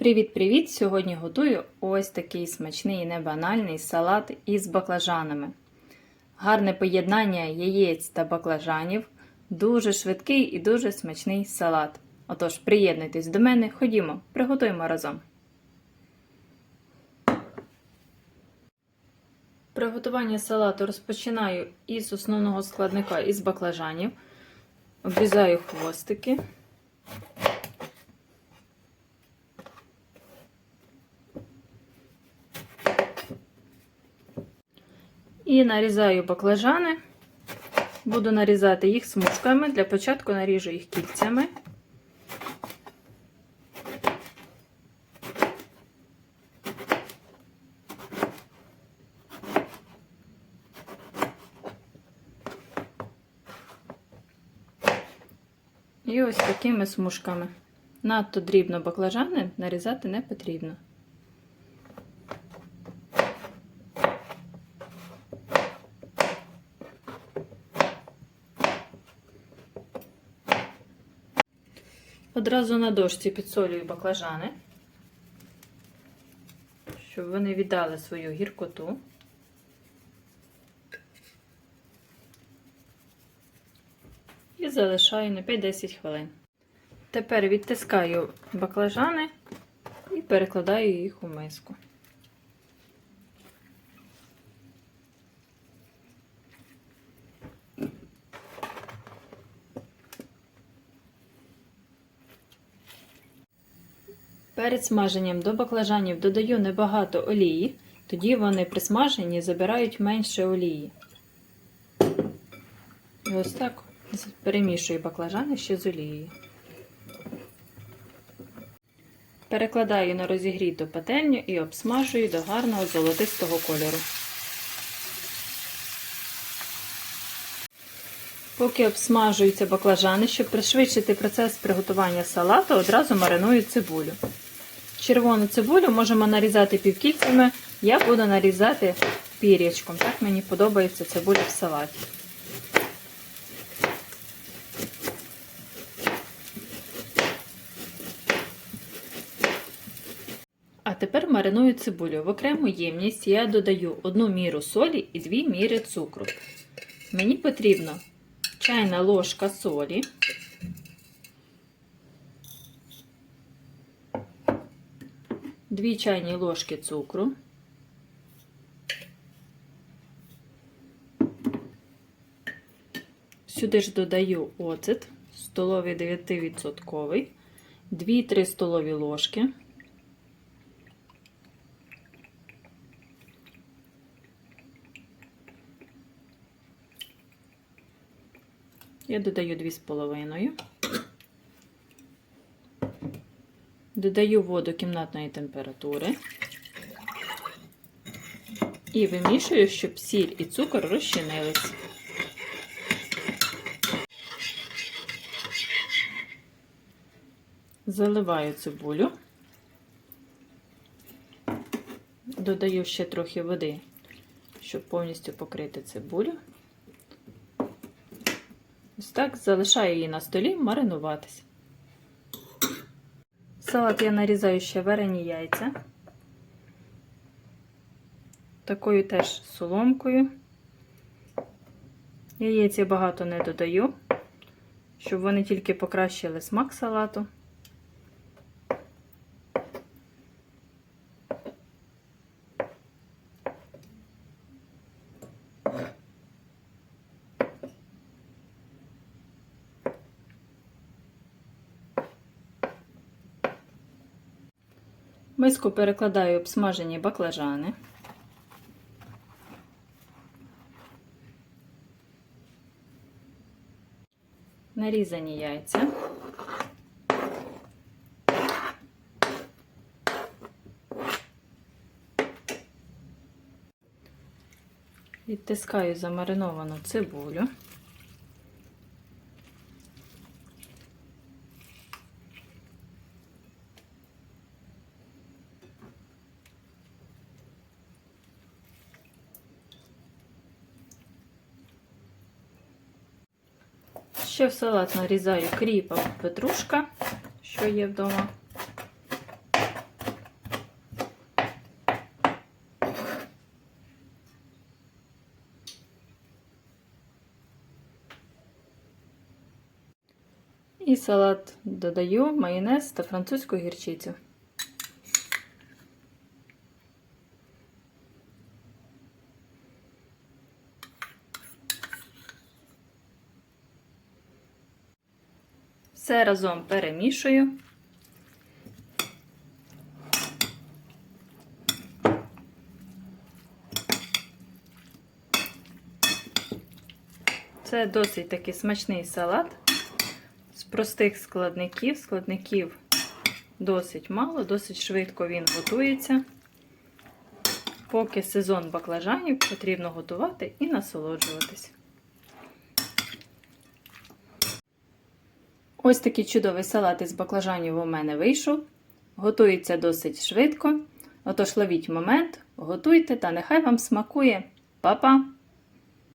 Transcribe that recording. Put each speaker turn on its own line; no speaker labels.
Привіт-привіт! Сьогодні готую ось такий смачний і небанальний салат із баклажанами. Гарне поєднання яєць та баклажанів, дуже швидкий і дуже смачний салат. Отож, приєднуйтесь до мене, ходімо, приготуємо разом. Приготування салату розпочинаю із основного складника із баклажанів. Обрізаю хвостики. І нарізаю баклажани. Буду нарізати їх смужками. Для початку наріжу їх кільцями. І ось такими смужками. Надто дрібно баклажани нарізати не потрібно. Одразу на дошці підсолюю баклажани, щоб вони віддали свою гіркоту. І залишаю на 5-10 хвилин. Тепер відтискаю баклажани і перекладаю їх у миску. Перед смаженням до баклажанів додаю небагато олії, тоді вони при смаженні забирають менше олії. І ось так перемішую баклажани ще з олією. Перекладаю на розігріту пательню і обсмажую до гарного золотистого кольору. Поки обсмажуються баклажани, щоб пришвидшити процес приготування салату, одразу мариную цибулю. Червону цибулю можемо нарізати півкільцями, я буду нарізати пір'ячком. Так мені подобається цибуля в салаті. А тепер мариную цибулю. В окрему ємність я додаю одну міру солі і дві міри цукру. Мені потрібно чайна ложка солі. Дві чайні ложки цукру. Сюди ж додаю оцет столовий 9%, 2-3 столові ложки. Я додаю 2,5. Додаю воду кімнатної температури і вимішую, щоб сіль і цукор розчинились. Заливаю цибулю, додаю ще трохи води, щоб повністю покрити цибулю. Ось так залишаю її на столі маринуватись. Салат я нарізаю ще варені яйця. Такою теж соломкою. Яєць я багато не додаю, щоб вони тільки покращили смак салату. Миску перекладаю обсмажені баклажани. Нарізані яйця. Відтискаю замариновану цибулю. Ще в салат нарізаю кріпа петрушка, що є вдома. І салат додаю майонез та французьку гірчицю. Все разом перемішую. Це досить такий смачний салат з простих складників. Складників досить мало, досить швидко він готується. Поки сезон баклажанів потрібно готувати і насолоджуватись. Ось такий чудовий салат із баклажанів у мене вийшов. Готується досить швидко. Отож ловіть момент, готуйте та нехай вам смакує. Па-па!